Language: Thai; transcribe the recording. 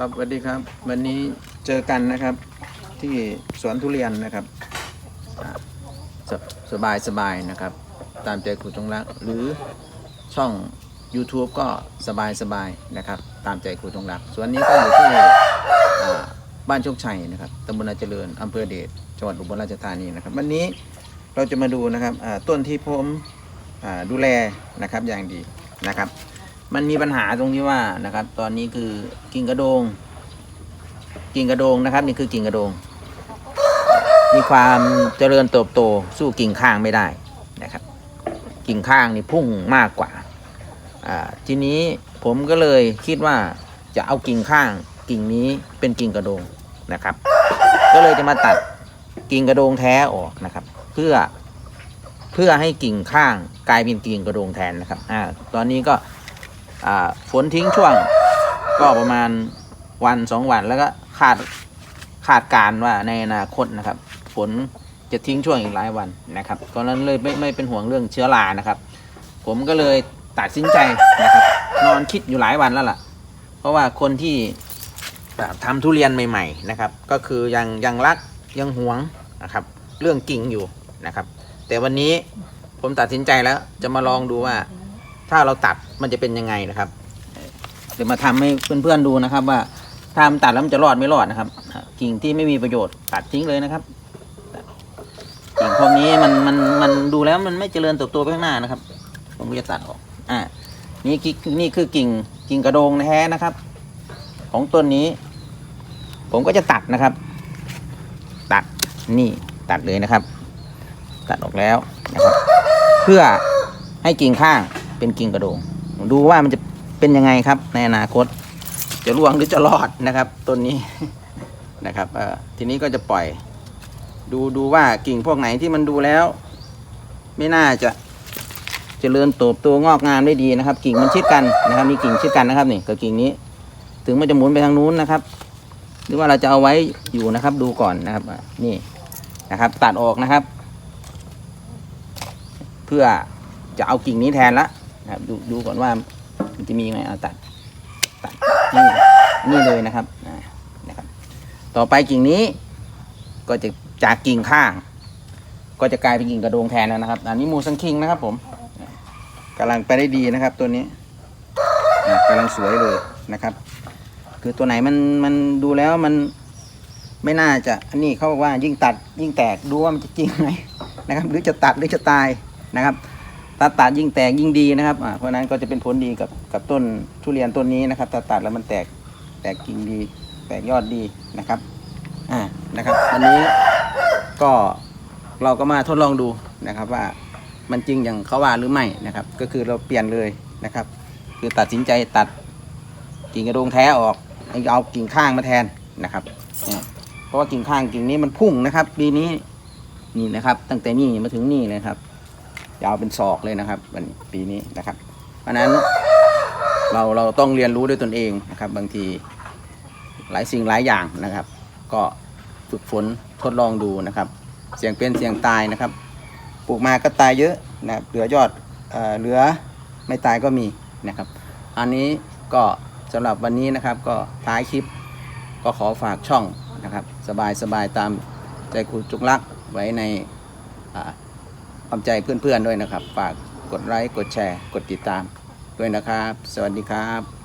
ครับสวัสดีครับ วันนี้เจอกันนะครับ ที่สวนทุเรียนนะครับสสบายสบายนะครับ ตามใจครูจงรักหรือช่อง YouTube ก็สบายสบายนะครับ ตามใจครูจงรักสวนนี้ก็อยู่ที่บ้านโชคชัยนะครับตำบลนาเจริญอำเภอเดชจังหวัดอุบลราชธานีนะครับ วันนี้เราจะมาดูนะครับต้นที่ผมดูแลนะครับอย่างดีนะครับ มันมีปัญหาตรงที่ว่านะครับ ตอนนี้คือกิ่งกระโดง กิ่งกระโดงนะครับ นี่คือกิ่งกระโดง มีความเจริญเติบโตสู้กิ่งข้างไม่ได้นะครับ กิ่งข้างนี่พุ่งมากกว่าทีนี้ผมก็เลยคิดว่าจะเอากิ่งข้างกิ่งนี้เป็นกิ่งกระโดงนะครับ ก็เลยจะมาตัดกิ่งกระโดงแท้ออกนะครับ เพื่อเพื่อให้กิ่งข้างกลายเป็นกิ่งกระโดงแทนนะครับอ่าตอนนี้ก็ ฝนทิ้งช่วงก็ประมาณวันสองวันแล้วก็คาดคาดการว่าในอนาคตนะครับ ฝนจะทิ้งช่วงอีกหลายวันนะครับตอนนั้นเลยไม่ไม่เป็นห่วงเรื่องเชื้อรานะครับ ผมก็เลยตัดสินใจนะครับ นอนคิดอยู่หลายวันแล้วล่ะ เพราะว่าคนที่ทำทุเรียนใหม่ ๆนะครับ ก็คือยังยังรักยังหวงนะครับ เรื่องกิ่งอยู่นะครับ แต่วันนี้ผมตัดสินใจแล้วจะมาลองดูว่า ถ้าเราตัดมันจะเป็นยังไงนะครับ เดี๋ยวมาทำให้เพื่อนๆดูนะครับ ว่าถ้ามันตัดแล้วมันจะรอดไม่รอดนะครับ กิ่งที่ไม่มีประโยชน์ตัดทิ้งเลยนะครับกิ่งพวกนี้มันมันมันดูแล้วมันไม่เจริญเติบโตไปข้างหน้านะครับ ผมก็จะตัดออก อ่านี่คือนี่คือกิ่งกิ่งกระโดงแท้นะครับ ของต้นนี้ ผมก็จะตัดนะครับ ตัดนี่ตัดเลยนะครับ ตัดออกแล้วนะครับ เพื่อให้กิ่งข้าง เป็นกิ่งกระโดง ดูว่ามันจะเป็นยังไงครับ ในอนาคต จะร่วงหรือจะรอดนะครับต้นนี้นะครับทีนี้ก็จะปล่อย ดูดูว่ากิ่งพวกไหนที่มันดูแล้ว ไม่น่าจะจเจริญโตบโตงอกงามได้ดีนะครับ กิ่งมันชิดกันนะครับมีกิ่งชิดกันนะครับนี่กับกิ่งนี้ ถึงมันจะหมุนไปทางนู้นนะครับ หรือว่าเราจะเอาไว้อยู่นะครับ ดูก่อนนะครับนี่นะครับ ตัดออกนะครับ เพื่อจะเอากิ่งนี้แทนละ นะครับดูดูก่อนว่ามันจะมีไงเอาตัดตัดนี่นี่เลยนะครับนะครับ ต่อไปกิ่งนี้ ก็จะจากกิ่งข้าง ก็จะกลายเป็นกิ่งกระโดงแทนแล้วนะครับ อันนี้มูสังคิงนะครับ ผมกำลังไปได้ดีนะครับ ตัวนี้อะกำลังสวยเลยนะครับ คือตัวไหนมันมันดูแล้วมันไม่น่าจะอันนี้เขาบอกว่ายิ่งตัดยิ่งแตกดูว่ามันจะจริงไหมนะครับ หรือจะตัดหรือจะตายนะครับ ถ้าตัดยิ่งแตกยิ่งดีนะครับเพราะนั้นก็จะเป็นผลดีกับกับต้นทุเรียนต้นนี้นะครับถ้าตัดแล้วมันแตกแตกกิ่งดี แตกยอดดีนะครับอ่านะครับวันนี้ก็เราก็มาทดลองดูนะครับว่ามันจริงอย่างเขาว่าหรือไม่นะครับ ก็คือเราเปลี่ยนเลยนะครับ คือตัดสินใจตัดกิ่งกระดงแท้ออกเอากิ่งข้างมาแทนนะครับเพราะว่ากิ่งข้างกิ่งนี้มันพุ่งนะครับปีนี้นี่นะครับ ตั้งแต่นี่มาถึงนี่เลยครับ ยาวเป็นศอกเลยนะครับวันปีนี้นะครับ เพราะนั้นเราเราต้องเรียนรู้ด้วยตนเองนะครับ บางทีหลายสิ่งหลายอย่างนะครับ ก็ฝึกฝนทดลองดูนะครับ เสี่ยงเป็นเสี่ยงตายนะครับ ปลูกมาก็ตายเยอะนะครับเหลือยอดเอ่อเหลือไม่ตายก็มีนะครับ อันนี้ก็สำหรับวันนี้นะครับก็ท้ายคลิปก็ขอฝากช่องนะครับ สบายสบายตามใจครูจุกลักไว้ใน อ่าความใจเพื่อนๆด้วยนะครับ ฝากกดไลค์กดแชร์ กดติดตามด้วยนะครับ สวัสดีครับ